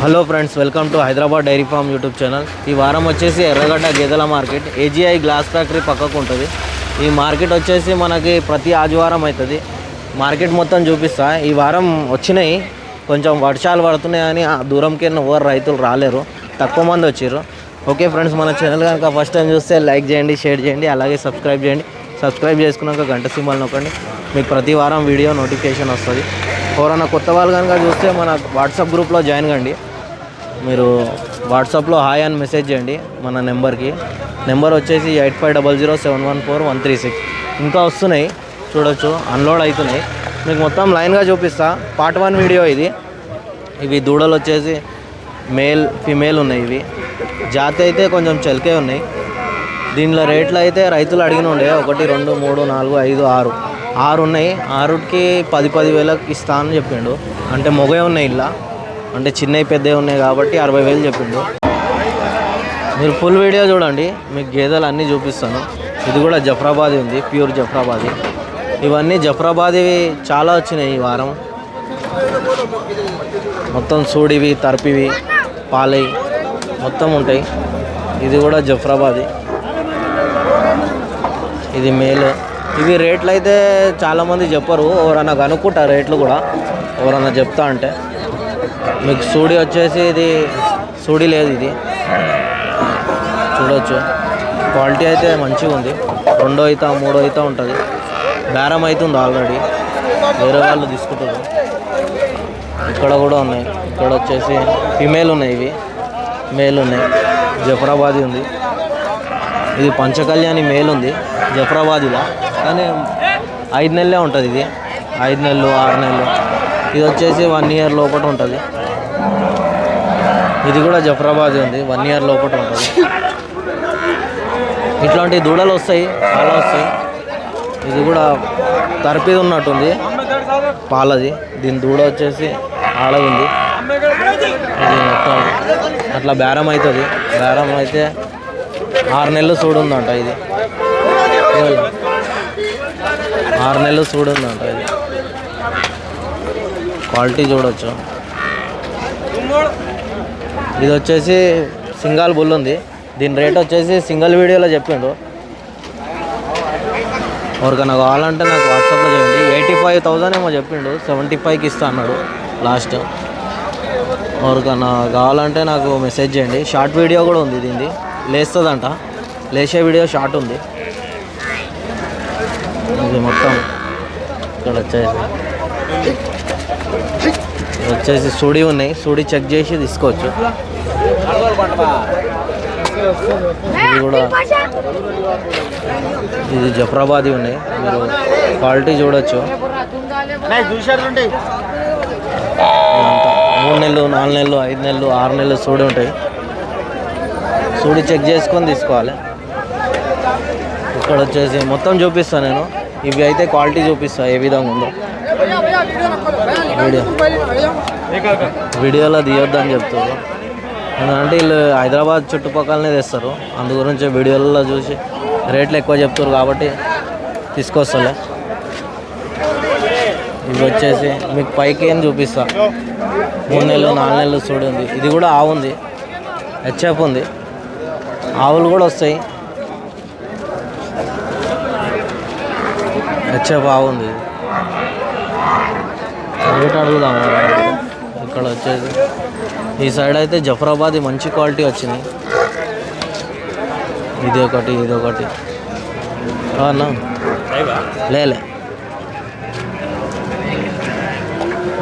Hello friends welcome to Hyderabad dairy farm YouTube channel. ఈ వారం వచ్చేసి ఎర్రగడ్డ గేదెల మార్కెట్. ఏజీఐ గ్లాస్ ఫ్యాక్టరీ పక్కకు ఉంటుంది. ఈ మార్కెట్ వచ్చేసి మనకి ప్రతి ఆదివారం అవుతుంది మార్కెట్ మొత్తం చూపిస్తా. ఈ వారం వచ్చినాయి. కొంచెం వర్షాలు పడుతున్నాయని ఆ దూరంకి ఎవరు రైతులు రాలేరు. తక్కువ మంది వచ్చారు ఓకే ఫ్రెండ్స్ మన ఛానల్ కనుక ఫస్ట్ టైం చూస్తే లైక్ చేయండి షేర్ చేయండి అలాగే సబ్స్క్రైబ్ చేయండి. సబ్స్క్రైబ్ చేసుకున్నాక గంట సింబల్ నొక్కండి. మీకు ప్రతి వారం వీడియో నోటిఫికేషన్ వస్తుంది. ఎవరైనా కొత్త వాళ్ళు కనుక చూస్తే మన వాట్సాప్ గ్రూప్లో జాయిన్ కండి. మీరు వాట్సాప్లో హాయ్ అని మెసేజ్ చేయండి మన నెంబర్కి. నెంబర్ వచ్చేసి eight five double zero seven one four one three six. ఇంకా వస్తున్నాయి చూడొచ్చు అన్లోడ్ అవుతున్నాయి. మీకు మొత్తం లైన్గా చూపిస్తా. పార్ట్ వన్ వీడియో ఇది. ఇవి దూడలు వచ్చేసి మేల్ ఫిమేల్ ఉన్నాయి ఇవి. జాతి అయితే కొంచెం చెలికే ఉన్నాయి. దీనిలో రేట్లు అయితే రైతులు అడిగిన ఉండే ఒకటి రెండు మూడు నాలుగు ఐదు ఆరు. ఆరు ఉన్నాయి. ఆరుకి పది పది వేలకు ఇస్తా అని చెప్పిండు. అంటే మొగే ఉన్నాయి ఇలా. అంటే చిన్నవి పెద్దవి ఉన్నాయి కాబట్టి అరవై వేలు చెప్పిండు. మీరు ఫుల్ వీడియో చూడండి. మీకు గేదెలు అన్నీ చూపిస్తాను. ఇది కూడా జఫ్రాబాదీ ఉంది. ప్యూర్ జఫ్రాబాదీ. ఇవన్నీ జఫ్రాబాదీవి చాలా వచ్చినాయి ఈ వారం. మొత్తం సూడివి తర్పివి పాలై మొత్తం ఉంటాయి. ఇది కూడా జఫరాబాది. ఇది మేలు. ఇవి రేట్లు అయితే చాలామంది చెప్పరు. ఎవరన్నా కనుక్కుంటా రేట్లు కూడా. ఎవరన్నా చెప్తా అంటే. మీకు సూడి వచ్చేసి ఇది సూడి లేదు ఇది. చూడొచ్చు. క్వాలిటీ అయితే మంచిగా ఉంది. రెండో అయితే మూడో అయితే ఉంటుంది. బేరం అవుతుంది ఆల్రెడీ. వేరే వాళ్ళు తీసుకుంటారు. ఇక్కడ కూడా ఉన్నాయి. ఇక్కడ వచ్చేసి ఫిమేల్ ఉన్నాయి ఇవి. మేల్ ఉన్నాయి. జఫరాబాదీ ఉంది. ఇది పంచకళ్యాణి మేల్ ఉంది. జఫరాబాదీలో. కానీ ఐదు నెలలే ఉంటుంది ఇది. ఐదు నెలలు ఆరు నెలలు. ఇది వచ్చేసి వన్ ఇయర్ లోపల ఉంటుంది. ఇది కూడా జఫరాబాద్ ఉంది. వన్ ఇయర్ లోపల ఉంటుంది. ఇట్లాంటి దూడలు వస్తాయి చాలా వస్తాయి. ఇది కూడా తరపిది ఉన్నట్టుంది. పాలది. దీని దూడ వచ్చేసి ఆడది ఉంది. ఇది మొత్తం అట్లా బేరం అవుతుంది బేరం అయితే ఆరు నెలలు చూడుందంట ఇది. ఆరు నెలలు చూడుందంట ఇది. క్వాలిటీ చూడొచ్చు. ఇది వచ్చేసి సింగల్ బుల్ ఉంది. దీని రేట్ వచ్చేసి సింగిల్ వీడియోలో చెప్పిండు. ఎవరికైనా కావాలంటే నాకు వాట్సాప్లో చేయండి. ఎయిటీ ఫైవ్ థౌజండ్ ఏమో చెప్పిండు. సెవెంటీ ఫైవ్కి ఇస్తా అన్నాడు లాస్ట్. ఎవరికైనా కావాలంటే నాకు మెసేజ్ చేయండి. షార్ట్ వీడియో కూడా ఉంది దీనిది. లేస్తుందంట. లేచే వీడియో షార్ట్ ఉంది. ఇది మొత్తం ఇక్కడ వచ్చేసి. వచ్చేసి సుడి ఉన్నాయి. సుడి చెక్ చేసి తీసుకోవచ్చు. ఇది కూడా ఇది జఫరాబాదీ ఉన్నాయి. మీరు క్వాలిటీ చూడొచ్చు. మూడు నెలలు నాలుగు నెలలు ఐదు నెలలు ఆరు నెలలు సూడి ఉంటాయి. సూడి చెక్ చేసుకొని తీసుకోవాలి. ఇక్కడ వచ్చేసి మొత్తం చూపిస్తాను నేను. ఇవి అయితే క్వాలిటీ చూపిస్తాను ఏ విధంగా ఉందో. వీడియో. వీడియోలో తీయొద్దని చెప్తారు ఎందుకంటే వీళ్ళు హైదరాబాద్ చుట్టుపక్కలనే తెస్తారు. అందు గురించి వీడియోలలో చూసి రేట్లు ఎక్కువ చెప్తారు కాబట్టి తీసుకొస్తలే. ఇవి వచ్చేసి మీకు పైకి ఏం చూపిస్తా. మూడు నెలలు నాలుగు నెలలు చూడండి. ఇది కూడా ఆవు ఉంది హెచ్ఎఫ్ ఉంది. ఆవులు కూడా వస్తాయి. వచ్చే బాగుంది. రేట్ అడుగుదాం. ఇక్కడ వచ్చేసి ఈ సైడ్ అయితే జఫరాబాద్ మంచి క్వాలిటీ వచ్చింది. ఇది ఒకటి ఇది ఒకటి. అన్నా లేలే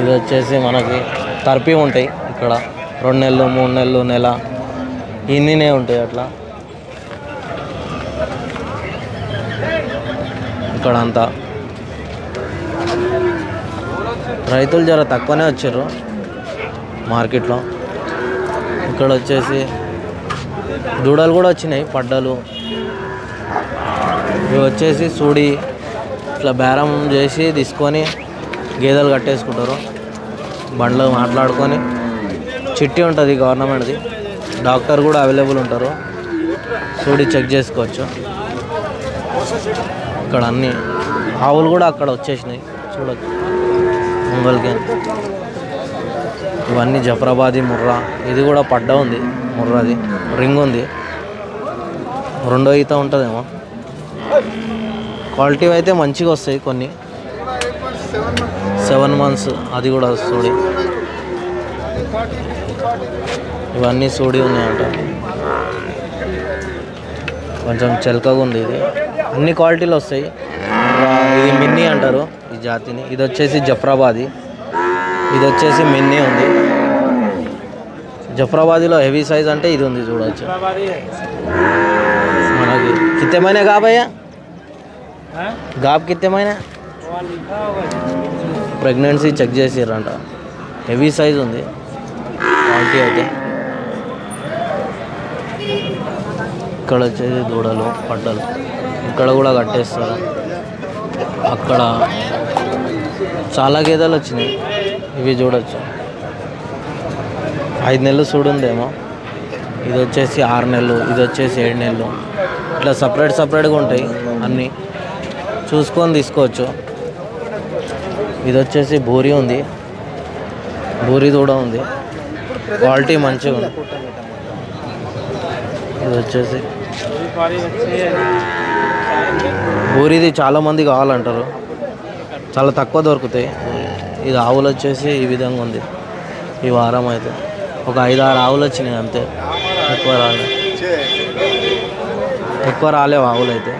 ఇది వచ్చేసి మనకి తర్పి ఉంటాయి. ఇక్కడ రెండు నెలలు మూడు నెలలు నెల. ఇన్నినే ఉంటాయి అట్లా. ఇక్కడ అంతా రైతులు జర తక్కువనే వచ్చారు మార్కెట్లో. ఇక్కడ వచ్చేసి దూడలు కూడా వచ్చినాయి పడ్డలు. ఇవి వచ్చేసి సూడి ఇట్లా బేరం చేసి తీసుకొని గేదెలు కట్టేసుకుంటారు. బండ్లు మాట్లాడుకొని చిట్టి ఉంటుంది గవర్నమెంట్ది. డాక్టర్ కూడా అవైలబుల్ ఉంటారు. సూడి చెక్ చేసుకోవచ్చు. ఇక్కడ అన్ని ఆవులు కూడా అక్కడ వచ్చేసినాయి. చూడొచ్చు. క్యాన్. ఇవన్నీ జఫరాబాదీ ముర్రా. ఇది కూడా పడ్డ ఉంది ముర్రాది. రింగ్ ఉంది. రెండో ఈత ఉంటుందేమో. క్వాలిటీ అయితే మంచిగా వస్తాయి కొన్ని. సెవెన్ మంత్స్ అది కూడా సూడి. ఇవన్నీ సూడి ఉన్నాయంట. కొంచెం చెలకగా ఉంది ఇది. అన్ని క్వాలిటీలు వస్తాయి. ఇది మిన్నీ అంటారు ఈ జాతిని. ఇది వచ్చేసి జఫ్రాబాది. ఇది వచ్చేసి మిన్నీ ఉంది. జఫ్రాబాదీలో హెవీ సైజ్ అంటే ఇది ఉంది చూడవచ్చు మనకి కిత్తమైన కాబయ్యా గాబ్ కిత్తమైన ప్రెగ్నెన్సీ చెక్ చేసిర్రంట. హెవీ సైజ్ ఉంది. క్వాలిటీ అయితే. ఇక్కడ వచ్చేసి దూడలు పడ్డలు ఇక్కడ కూడా కట్టేస్తారు. అక్కడ చాలా గేదెలు వచ్చినాయి. ఇవి చూడొచ్చు. ఐదు నెలలు చూడుందేమో. ఇది వచ్చేసి ఆరు నెలలు ఇది వచ్చేసి ఏడు నెలలు. ఇట్లా సపరేట్ సపరేట్గా ఉంటాయి అన్నీ. చూసుకొని తీసుకోవచ్చు. ఇది వచ్చేసి బూరి ఉంది. బూరి కూడా ఉంది. క్వాలిటీ మంచిగా ఉంది. ఇది వచ్చేసి బూరిది చాలా మంది కావాలంటారు. చాలా తక్కువ దొరుకుతాయి. ఇది ఆవులు వచ్చేసి ఈ విధంగా ఉంది. ఈ వారం అయితే ఒక ఐదు ఆరు ఆవులు వచ్చినాయి అంతే. ఎక్కువ రాలే. ఎక్కువ రాలేవు ఆవులు అయితే.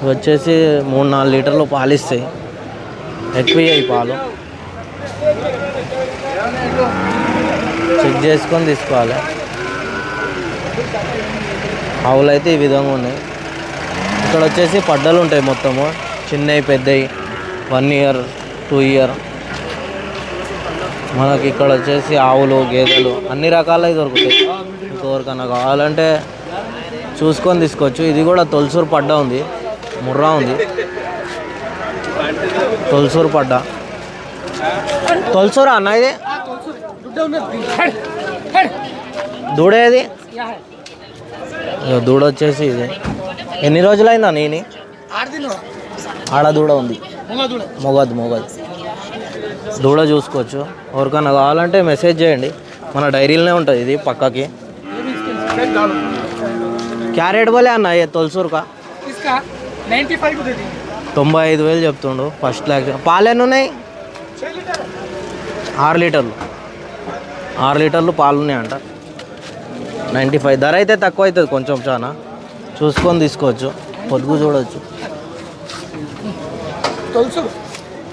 ఇవి వచ్చేసి మూడు నాలుగు లీటర్లు పాలు ఇస్తాయి. ఎక్కువ ఈ పాలు. చెక్ చేసుకొని తీసుకోవాలి. ఆవులు అయితే ఈ విధంగా ఉన్నాయి. ఇక్కడ వచ్చేసి పడ్డలు ఉంటాయి మొత్తము. చిన్నవి పెద్దవి. వన్ ఇయర్ టూ ఇయర్ మనకి ఇక్కడ వచ్చేసి ఆవులు గేదెలు అన్ని రకాలవి దొరుకుతాయి. ఇంకెవరికన్నా కావాలంటే చూసుకొని తీసుకోవచ్చు. ఇది కూడా తొలసూరు పడ్డ ఉంది. ముర్రా ఉంది. తొలసూరు పడ్డ. తొలసూరా అన్న ఇది? దూడేది దూడ వచ్చేసి ఇది. ఎన్ని రోజులైందా నేను ఆడ దూడ ఉంది. మొగదు మొగదు. దూడ చూసుకోవచ్చు. ఎవరికన్నా కావాలంటే మెసేజ్ చేయండి. మన డైరీలోనే ఉంటుంది ఇది పక్కకి. క్యారెట్ వలే అన్న తొలసూరుకా? తొంభై ఐదు వేలు చెప్తుండు ఫస్ట్ ల్యాక్ పాలు ఎన్ని ఉన్నాయి? ఆరు లీటర్లు. ఆరు లీటర్లు పాలు ఉన్నాయంట. Ninety five. ధర అయితే తక్కువ అవుతుంది కొంచెం చాలా చూసుకొని తీసుకోవచ్చు. పొదుగు చూడవచ్చు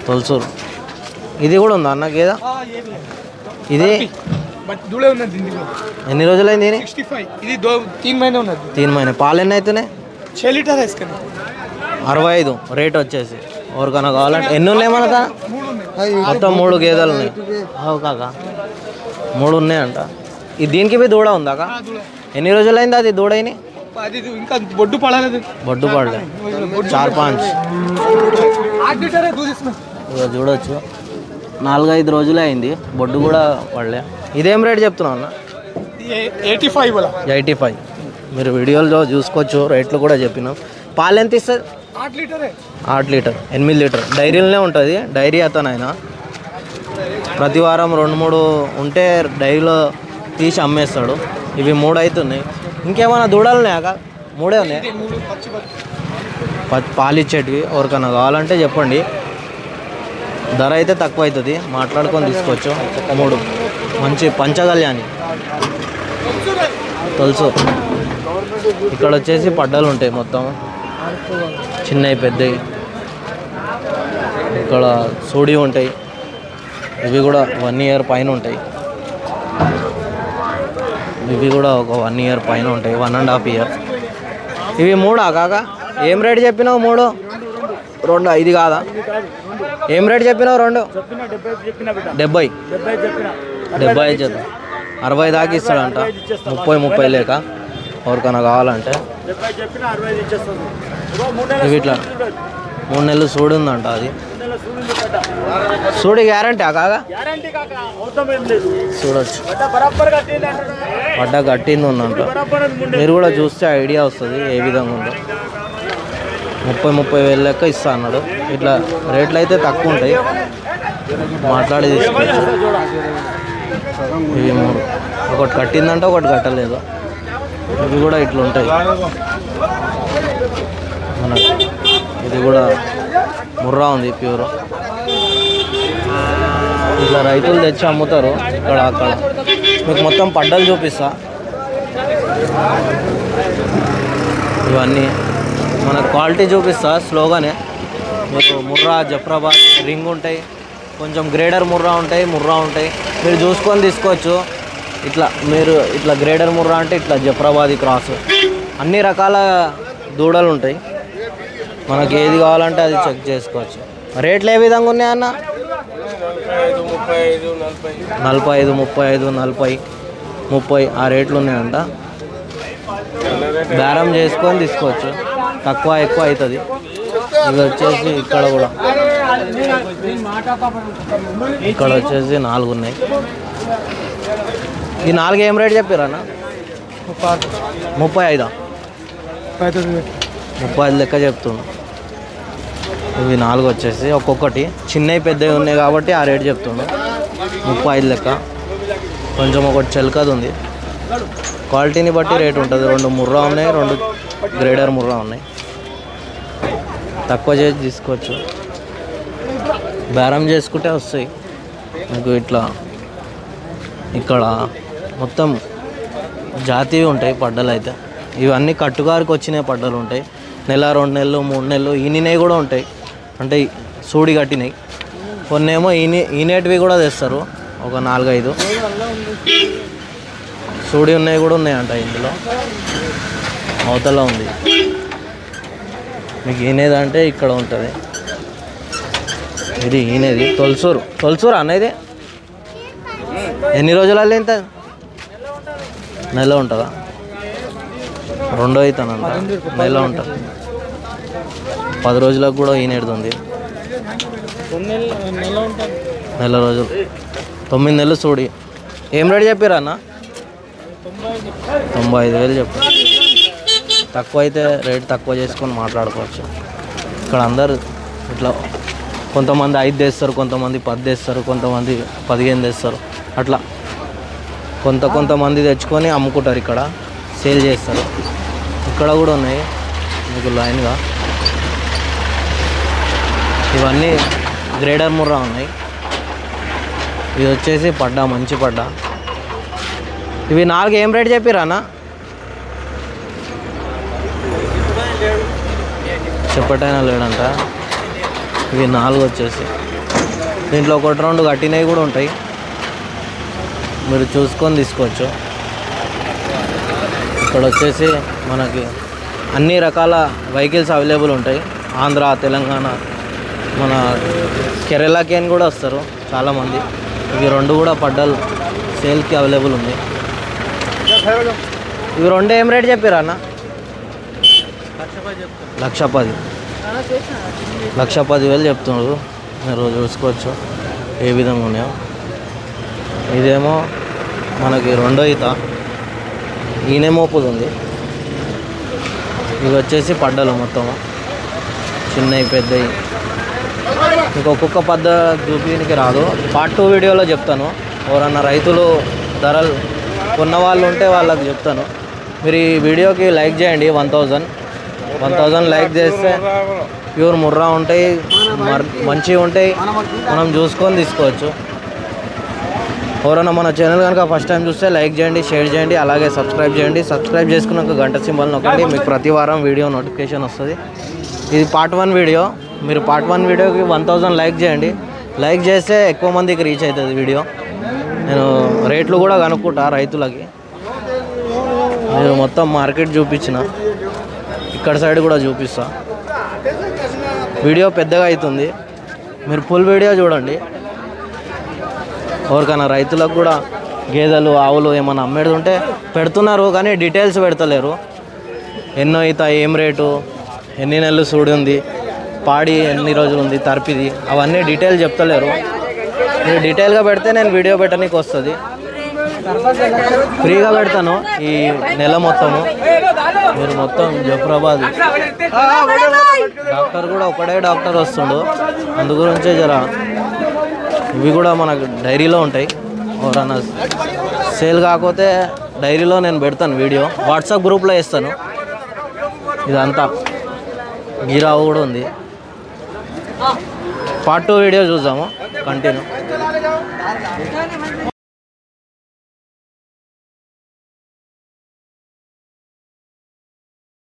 తొలసూరు. ఇది కూడా ఉందా అన్న ఏదా? ఇది? ఎన్ని రోజులైంది ఇది తీన్ మైన పాలు ఎన్ని అవుతున్నాయి అరవై ఐదు. రేట్ వచ్చేసి. ఎవరికైనా కావాలంటే ఎన్ని ఉన్నాయి మనక మొత్తం మూడు గేదెలు ఉన్నాయి. కాక. మూడు ఉన్నాయంట. దీనికి పోయి దూడ ఉందా ఎన్ని రోజులైంది అది దూడైని? అది బొడ్డు పడలేదు. బొడ్డు పడలే చార్ పాంచ్ చూడొచ్చు. నాలుగైదు రోజులే అయింది. బొడ్డు కూడా పడలే. ఇదేం రేట్ చెప్తున్నావు అన్న? Eighty five eighty five. మీరు వీడియోలో చూసుకోవచ్చు రేట్లు కూడా చెప్పినాం. పాలు ఎంత ఇస్తుంది ఆట్ లీటర్. ఎనిమిది లీటర్. డైరీలోనే ఉంటుంది డైరీ అతను ఆయన ప్రతి వారం రెండు మూడు ఉంటే డైరీలో తీసి అమ్మేస్తాడు. ఇవి మూడు అవుతున్నాయి ఇంకేమైనా దూడలు ఉన్నాయా మూడే ఉన్నాయి? పాలిచ్చేటివి మూడు ఎవరికైనా కావాలంటే చెప్పండి. ధర అయితే తక్కువ అవుతుంది మాట్లాడుకొని తీసుకోవచ్చు. మూడు. మంచి పంచగల్యాని తెలుసు. ఇక్కడ వచ్చేసి పడ్డలు ఉంటాయి మొత్తం. చిన్నవి పెద్దవి. ఇక్కడ సూడి ఉంటాయి. ఇవి కూడా వన్ ఇయర్ పైన ఉంటాయి. ఇవి కూడా ఒక వన్ ఇయర్ పైన ఉంటాయి వన్ అండ్ హాఫ్ ఇయర్ ఇవి మూడా కాక? ఏం రేట్ చెప్పినావు మూడు? రెండు ఇది కాదా? ఏం రేట్ చెప్పినావు రెండు? డెబ్బై. డెబ్బై చెప్పి. అరవై దాకా ఇస్తాడంట. ముప్పై ముప్పై లేక? ఎవరికైనా కావాలంటే. ఇవి ఇట్లా మూడు నెలలు సూడి ఉందంట అది. సూడి గ్యారంటీ కాగా చూడొచ్చు. పడ్డ కట్టింది ఉందంట. మీరు కూడా చూస్తే ఐడియా వస్తుంది ఏ విధంగా ఉందో. ముప్పై ముప్పై వేలు లెక్క ఇస్తా అన్నాడు. ఇట్లా రేట్లు అయితే తక్కువ ఉంటాయి. మాట్లాడి తీసుకోవచ్చు ఇవి మూడు. ఒకటి కట్టిందంటే ఒకటి కట్టలేదు. ఇవి కూడా ఇట్లా ఉంటాయి. ఇది కూడా ముర్రా ఉంది ప్యూర్. ఇట్లా రైతులు తెచ్చి అమ్ముతారు ఇక్కడ అక్కడ. మీకు మొత్తం పడ్డలు చూపిస్తా. ఇవన్నీ. మన క్వాలిటీ చూపిస్తా స్లోగానే. మీకు ముర్రా జఫ్రాబాద్ రింగ్ ఉంటాయి. కొంచెం గ్రేడర్ ముర్రా ఉంటాయి ముర్రా ఉంటాయి. మీరు చూసుకొని తీసుకోవచ్చు. ఇట్లా మీరు ఇట్లా గ్రేడర్ ముర్రా అంటే ఇట్లా జఫ్రాబాదీ క్రాస్. అన్ని రకాల దూడలు ఉంటాయి. మనకి ఏది కావాలంటే అది చెక్ చేసుకోవచ్చు. రేట్లు ఏ విధంగా ఉన్నాయి నలభై ఐదు ముప్పై ఐదు నలభై ముప్పై ఆ రేట్లు ఉన్నాయంట. బేరం చేసుకొని తీసుకోవచ్చు. తక్కువ ఎక్కువ అవుతుంది. ఇది వచ్చేసి ఇక్కడ కూడా. ఇక్కడ వచ్చేసి నాలుగు ఉన్నాయి. ఈ నాలుగు ఏం రేట్ చెప్పారన్న ముప్పై ఐదా? ముప్పై ఐదు లెక్క చెప్తుండు. ఇవి నాలుగు వచ్చేసి. ఒక్కొక్కటి చిన్నవి పెద్దవి ఉన్నాయి కాబట్టి ఆ రేట్ చెప్తుండు ముప్పై ఐదు లెక్క. కొంచెం ఒకటి చెలకది ఉంది. క్వాలిటీని బట్టి రేట్ ఉంటుంది. రెండు ముర్రా ఉన్నాయి రెండు గ్రేడర్ ముర్రా ఉన్నాయి. తక్కువ చేసి తీసుకోవచ్చు. బేరం చేసుకుంటే వస్తాయి. మీకు ఇట్లా ఇక్కడ మొత్తం జాతీవి ఉంటాయి పడ్డలు అయితే. ఇవన్నీ కట్టుగారికి వచ్చినాయి పడ్డలు ఉంటాయి. నెల రెండు నెలలు మూడు నెలలు ఈనినవి కూడా ఉంటాయి. అంటే సూడి కట్టినాయి. కొన్ని ఏమో ఈ ఈనేటివి కూడా తెస్తారు. ఒక నాలుగైదు. సూడి ఉన్నాయి కూడా ఉన్నాయంట ఇందులో. అవతల ఉంది. మీకు ఈనేదంటే ఇక్కడ ఉంటుంది. ఇది ఈనేది తొలసూరు. తొలసూరు అనేది ఎన్ని రోజులలో ఇంత? నెల ఉంటుందా? రెండో అవుతానంట నెల ఉంటుంది. పది రోజులకు కూడా ఈనేడుతుంది నెల రోజులు. తొమ్మిది నెలలు చూడి ఏం రేట్ చెప్పారా అన్న? తొంభై ఐదు వేలు చెప్పారు తక్కువ అయితే రేట్ తక్కువ చేసుకొని మాట్లాడుకోవచ్చు. ఇక్కడ అందరు ఇట్లా కొంతమంది ఐదు తెస్తారు కొంతమంది పది తెస్తారు కొంతమంది పదిహేను తెస్తారు. అట్లా కొంత కొంతమంది తెచ్చుకొని అమ్ముకుంటారు ఇక్కడ. సేల్ చేస్తారు. ఇక్కడ కూడా ఉన్నాయి. మీకు లైన్గా. ఇవన్నీ గ్రేడర్ ముర్రా ఉన్నాయి. ఇది వచ్చేసి పడ్డా మంచి పడ్డా. ఇవి నాలుగు ఏం రేట్ చెప్పిరానా చెప్పటైనా లేడంట. ఇవి నాలుగు వచ్చేసి. దీంట్లో ఒకటి రెండు కట్టినవి కూడా ఉంటాయి. మీరు చూసుకొని తీసుకోవచ్చు. ఇక్కడ వచ్చేసి మనకి అన్ని రకాల వెహికల్స్ అవైలబుల్ ఉంటాయి. ఆంధ్ర తెలంగాణ మన కేరళకి అని కూడా వస్తారు చాలామంది. ఇవి రెండు కూడా పడ్డలు. సేల్కి అవైలబుల్ ఉంది. ఇవి రెండు ఏం రేట్ చెప్పారా అన్న? లక్ష పది. లక్ష పది వేలు చెప్తున్నారు. మీరు చూసుకోవచ్చు ఏ విధంగా ఉన్నాయో. ఇదేమో మనకి రెండో ఈత. ఈయనే మోపుది ఉంది. ఇవి వచ్చేసి పడ్డలు మొత్తం చిన్నవి పెద్దవి. ఇంకా ఒక్కొక్క పద్ధ చూపించడానికి రాదు. పార్ట్ టూ వీడియోలో చెప్తాను. ఎవరన్నా రైతులు ధరలు కొన్న వాళ్ళు ఉంటే వాళ్ళకి చెప్తాను. మీరు ఈ వీడియోకి లైక్ చేయండి. One thousand one thousand like చేస్తే ప్యూర్ ముర్రా ఉంటాయి మర్ మంచిగా ఉంటాయి. మనం చూసుకొని తీసుకోవచ్చు. ఎవరైనా మన ఛానల్ కనుక ఫస్ట్ టైం చూస్తే లైక్ చేయండి షేర్ చేయండి అలాగే సబ్స్క్రైబ్ చేయండి. సబ్స్క్రైబ్ చేసుకున్నాక గంట సింబల్ నొక్కండి. మీకు ప్రతి వారం వీడియో నోటిఫికేషన్ వస్తుంది. ఇది పార్ట్ వన్ వీడియో మీరు పార్ట్ వన్ వీడియోకి వన్ థౌజండ్ లైక్ చేయండి. లైక్ చేస్తే ఎక్కువ మందికి రీచ్ అవుతుంది వీడియో నేను రేట్లు కూడా కనుక్కుంటా రైతులకి. నేను మొత్తం మార్కెట్ చూపించిన. ఇక్కడ సైడ్ కూడా చూపిస్తా. వీడియో పెద్దగా అవుతుంది. మీరు ఫుల్ వీడియో చూడండి. ఎవరికైనా రైతులకు కూడా గేదెలు ఆవులు ఏమైనా అమ్మేది ఉంటే పెడుతున్నారు కానీ డీటెయిల్స్ పెడతలేరు. ఎన్నో అవుతాయి ఏం రేటు ఎన్ని నెలలు సూడి ఉంది. పాడి ఎన్ని రోజులు ఉంది తర్పిది అవన్నీ డీటెయిల్ చెప్తలేరు. మీరు డీటెయిల్గా పెడితే నేను వీడియో పెట్టడానికి వస్తుంది. ఫ్రీగా పెడతాను ఈ నెల మొత్తము. మీరు మొత్తం జఫరాబాద్ డాక్టర్ కూడా ఒకడే డాక్టర్ వస్తుండు. అందు గురించే జర ఇవి కూడా మనకు డైరీలో ఉంటాయి. ఎవరన్నా సేల్ కాకపోతే డైరీలో నేను పెడతాను వీడియో. వాట్సాప్ గ్రూప్లో వేస్తాను. ఇదంతా. గిరావు కూడా ఉంది. పార్ట్ టూ వీడియో చూద్దాము కంటిన్యూ.